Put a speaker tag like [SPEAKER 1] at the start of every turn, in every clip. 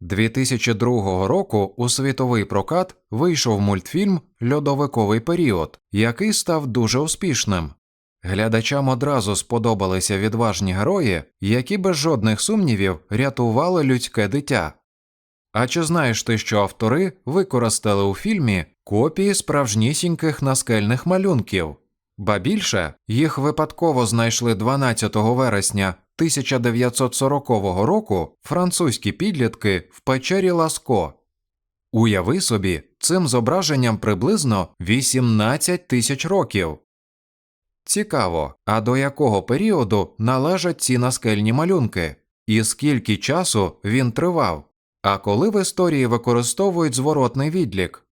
[SPEAKER 1] 2002 року у світовий прокат вийшов мультфільм Льодовиковий період, який став дуже успішним. Глядачам одразу сподобалися відважні герої, які без жодних сумнівів рятували людське дитя. А чи знаєш ти, що автори використали у фільмі копії справжнісіньких наскельних малюнків? Ба більше їх випадково знайшли 12 вересня 1940 року французькі підлітки в печері Ласко. Уяви собі, цим зображенням приблизно 18 тисяч років. Цікаво, а до якого періоду належать ці наскельні малюнки, і скільки часу він тривав, а коли в історії використовують зворотний відлік?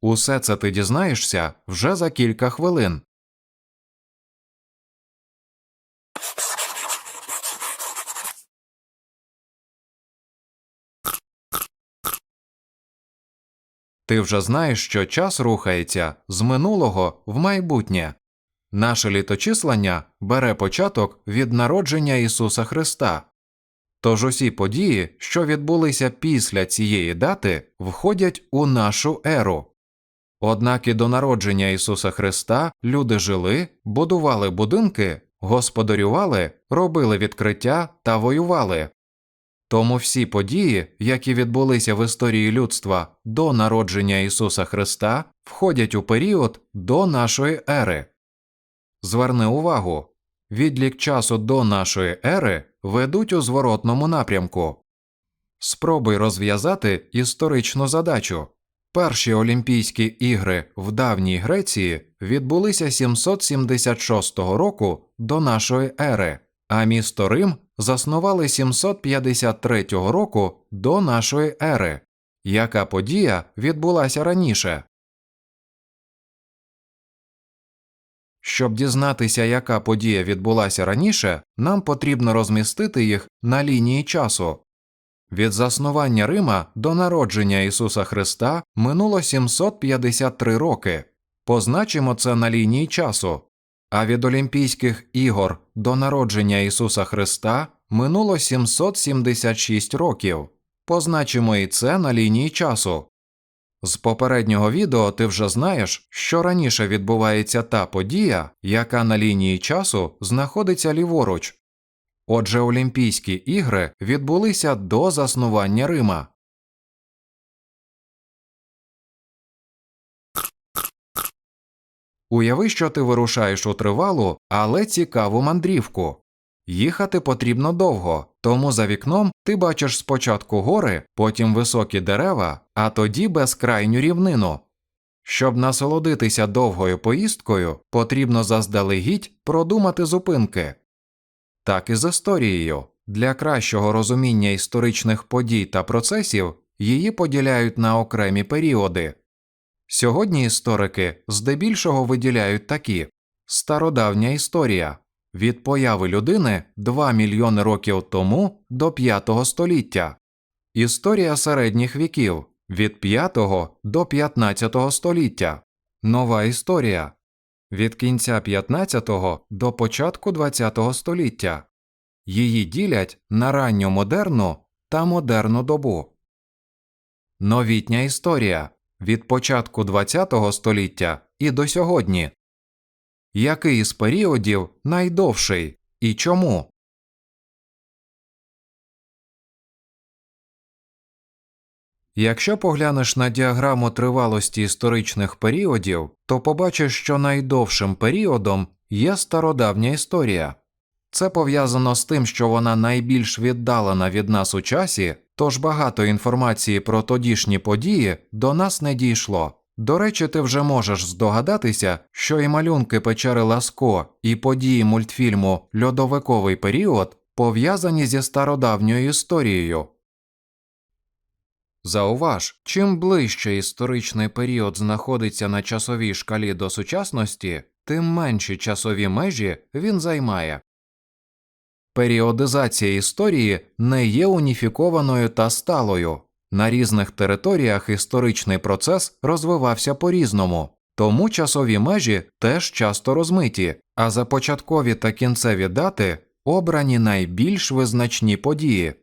[SPEAKER 1] Усе це ти дізнаєшся вже за кілька хвилин. Ти вже знаєш, що час рухається з минулого в майбутнє. Наше літочислення бере початок від народження Ісуса Христа. Тож усі події, що відбулися після цієї дати, входять у нашу еру. Однак і до народження Ісуса Христа люди жили, будували будинки, господарювали, робили відкриття та воювали. Тому всі події, які відбулися в історії людства до народження Ісуса Христа, входять у період до нашої ери. Зверни увагу, відлік часу до нашої ери ведуть у зворотному напрямку. Спробуй розв'язати історичну задачу. Перші Олімпійські ігри в давній Греції відбулися 776 року до нашої ери, а місто Рим заснували 753 року до нашої ери. Яка подія відбулася раніше? Щоб дізнатися, яка подія відбулася раніше, нам потрібно розмістити їх на лінії часу. Від заснування Рима до народження Ісуса Христа минуло 753 роки. Позначимо це на лінії часу. А від Олімпійських ігор до народження Ісуса Христа минуло 776 років. Позначимо і це на лінії часу. З попереднього відео ти вже знаєш, що раніше відбувається та подія, яка на лінії часу знаходиться ліворуч. Отже, Олімпійські ігри відбулися до заснування Рима. Уяви, що ти вирушаєш у тривалу, але цікаву мандрівку. Їхати потрібно довго, тому за вікном ти бачиш спочатку гори, потім високі дерева, а тоді безкрайню рівнину. Щоб насолодитися довгою поїздкою, потрібно заздалегідь продумати зупинки. Так і з історією. Для кращого розуміння історичних подій та процесів її поділяють на окремі періоди. Сьогодні історики здебільшого виділяють такі. Стародавня історія. Від появи людини 2 мільйони років тому до 5 століття, історія середніх віків. Від 5 до 15 століття, нова історія. Від кінця 15 до початку 20 століття. Її ділять на ранню модерну та модерну добу. Новітня історія від початку ХХ століття і до сьогодні. Який із періодів найдовший і чому? Якщо поглянеш на діаграму тривалості історичних періодів, то побачиш, що найдовшим періодом є стародавня історія. Це пов'язано з тим, що вона найбільш віддалена від нас у часі, тож багато інформації про тодішні події до нас не дійшло. До речі, ти вже можеш здогадатися, що і малюнки печери Ласко, і події мультфільму Льодовиковий період пов'язані зі стародавньою історією. Зауваж, чим ближче історичний період знаходиться на часовій шкалі до сучасності, тим менші часові межі він займає. Періодизація історії не є уніфікованою та сталою. На різних територіях історичний процес розвивався по різному, тому часові межі теж часто розмиті, а за початкові та кінцеві дати обрані найбільш визначні події.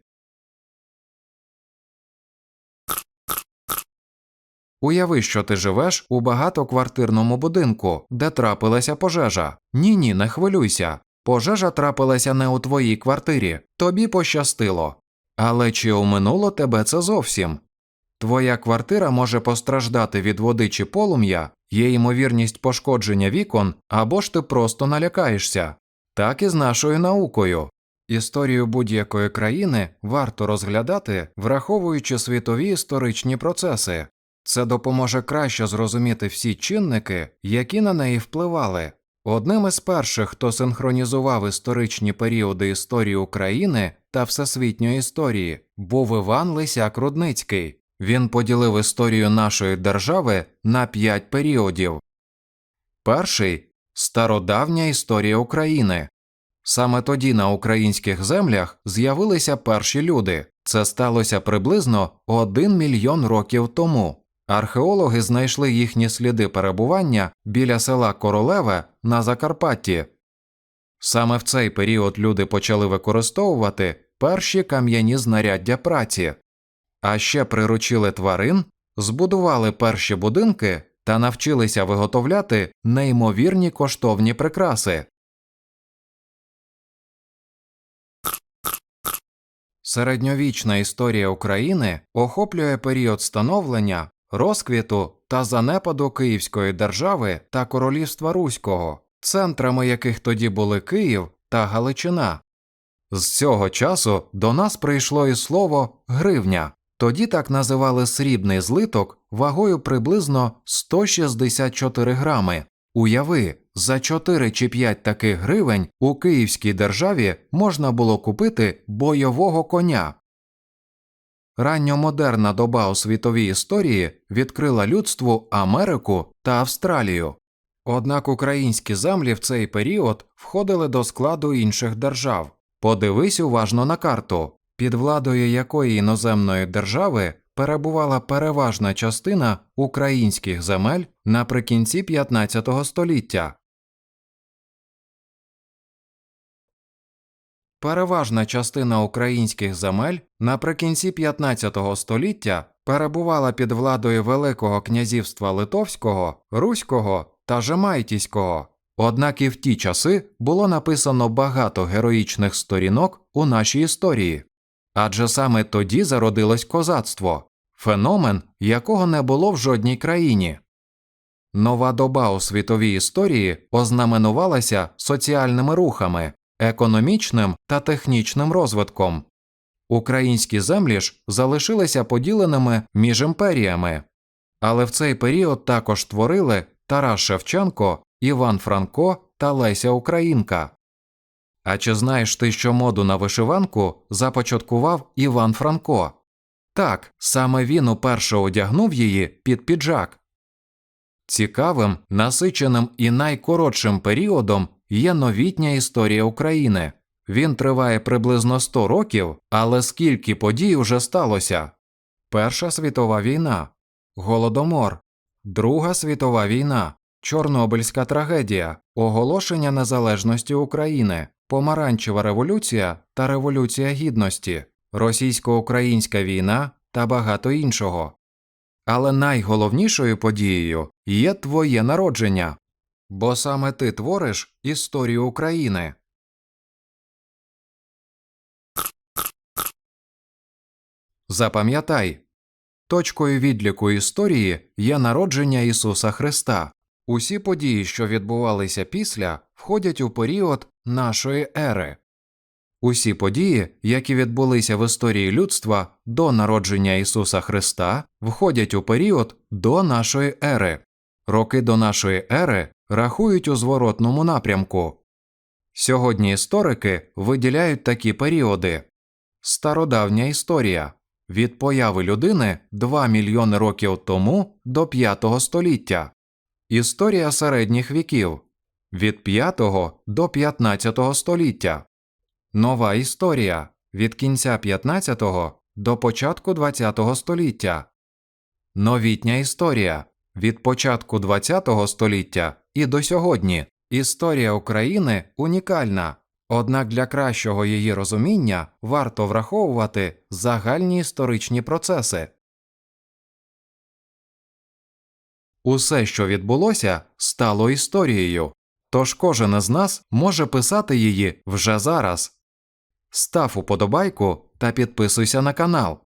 [SPEAKER 1] Уяви, що ти живеш у багатоквартирному будинку, де трапилася пожежа. Ні, ні, не хвилюйся. Пожежа трапилася не у твоїй квартирі, тобі пощастило. Але чи оминуло тебе це зовсім? Твоя квартира може постраждати від води чи полум'я, є ймовірність пошкодження вікон, або ж ти просто налякаєшся. Так і з нашою наукою. Історію будь-якої країни варто розглядати, враховуючи світові історичні процеси. Це допоможе краще зрозуміти всі чинники, які на неї впливали. Одним із перших, хто синхронізував історичні періоди історії України та всесвітньої історії, був Іван Лисяк Рудницький. Він поділив історію нашої держави на п'ять періодів. Перший стародавня історія України. Саме тоді на українських землях з'явилися перші люди. Це сталося приблизно 1 мільйон років тому. Археологи знайшли їхні сліди перебування біля села Королеве на Закарпатті. Саме в цей період люди почали використовувати перші кам'яні знаряддя праці, а ще приручили тварин, збудували перші будинки та навчилися виготовляти неймовірні коштовні прикраси. Середньовічна історія України охоплює період становлення, розквіту та занепаду Київської держави та Королівства Руського, центрами яких тоді були Київ та Галичина. З цього часу до нас прийшло і слово гривня. Тоді так називали срібний злиток вагою приблизно 164 грами. Уяви, за 4 чи 5 таких гривень у Київській державі можна було купити бойового коня. Ранньомодерна доба у світовій історії відкрила людству Америку та Австралію. Однак українські землі в цей період входили до складу інших держав. Подивись уважно на карту, під владою якої іноземної держави перебувала переважна частина українських земель наприкінці 15 століття. Переважна частина українських земель наприкінці 15 століття перебувала під владою Великого князівства Литовського, Руського та Жемайтіського. Однак і в ті часи було написано багато героїчних сторінок у нашій історії. Адже саме тоді зародилось козацтво, феномен, якого не було в жодній країні. Нова доба у світовій історії ознаменувалася соціальними рухами, економічним та технічним розвитком. Українські землі ж залишилися поділеними між імперіями, але в цей період також творили Тарас Шевченко, Іван Франко та Леся Українка. А чи знаєш ти, що моду на вишиванку започаткував Іван Франко? Так, саме він уперше одягнув її під піджак. Цікавим, насиченим і найкоротшим періодом є новітня історія України. Він триває приблизно 100 років, але скільки подій уже сталося? Перша світова війна, Голодомор, Друга світова війна, Чорнобильська трагедія, оголошення незалежності України, Помаранчева революція та Революція Гідності, Російсько-Українська війна та багато іншого. Але найголовнішою подією є твоє народження, бо саме ти твориш історію України. Запам'ятай, точкою відліку історії є народження Ісуса Христа. Усі події, що відбувалися після, входять у період нашої ери. Усі події, які відбулися в історії людства до народження Ісуса Христа, входять у період до нашої ери. Роки до нашої ери рахують у зворотному напрямку. Сьогодні історики виділяють такі періоди. Стародавня історія. Від появи людини 2 мільйони років тому до 5 століття, історія середніх віків. Від 5 до 15 століття, нова історія. Від кінця 15 до початку 20 століття, новітня історія. Від початку 20 століття і до сьогодні. Історія України унікальна, однак для кращого її розуміння варто враховувати загальні історичні процеси. Усе, що відбулося, стало історією, тож кожен із нас може писати її вже зараз. Став уподобайку та підписуйся на канал.